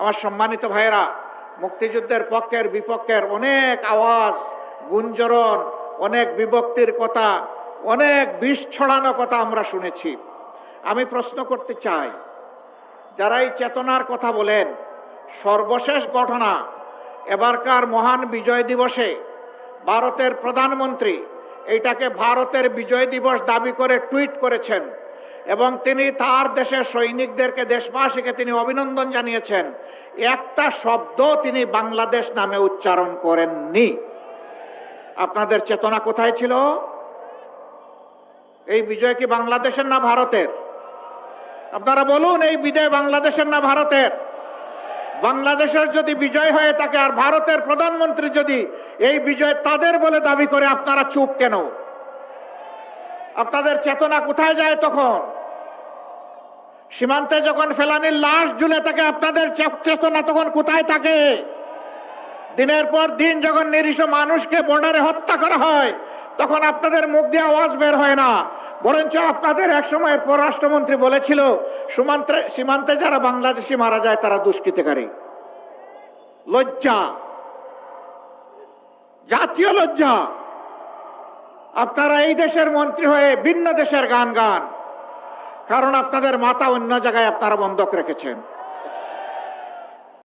আমার সম্মানিত ভাইয়েরা, মুক্তিযুদ্ধের পক্ষের বিপক্ষের অনেক আওয়াজ, গুঞ্জরণ, অনেক বিভক্তির কথা, অনেক বিষ ছড়ানো কথা আমরা শুনেছি। আমি প্রশ্ন করতে চাই, যারা এই চেতনার কথা বলেন, সর্বশেষ ঘটনা, এবারকার মহান বিজয় দিবসে ভারতের প্রধানমন্ত্রী এইটাকে ভারতের বিজয় দিবস দাবি করে টুইট করেছেন। এবং তিনি তার দেশের সৈনিকদেরকে, দেশবাসীকে তিনি অভিনন্দন জানিয়েছেন। একটা শব্দ তিনি বাংলাদেশ নামে উচ্চারণ করেননি। আপনাদের চেতনা কোথায় ছিল? এই বিজয় কি বাংলাদেশের না ভারতের? আপনারা বলুন, এই বিজয় বাংলাদেশের না ভারতের? বাংলাদেশের যদি বিজয় হয়ে থাকে আর ভারতের প্রধানমন্ত্রী যদি এই বিজয় তাদের বলে দাবি করে, আপনারা চুপ কেন? আপনাদের চেতনা কোথায় যায় তখন? সীমান্তে যখন ফেলানির লাশ ঝুলে থাকে, আপনাদের চেতনা তখন কোথায় থাকে? দিনের পর দিন যখন নিরীহ মানুষকে বর্ডারে হত্যা করা হয়, তখন আপনাদের মুখ দিয়ে আওয়াজ বের হয় না। বরঞ্চ আপনাদের এক সময়ের পররাষ্ট্রমন্ত্রী বলেছিল, সীমান্তে সীমান্তে যারা বাংলাদেশি মারা যায়, তারা দুষ্কৃতকারী। লজ্জা। জাতীয় লজ্জা। আপনারা এই দেশের মন্ত্রী হয়ে ভিন্ন দেশের গান গান। কারণ আপনাদের মাথা অন্য জায়গায় আপনারা বন্ধক রেখেছেন।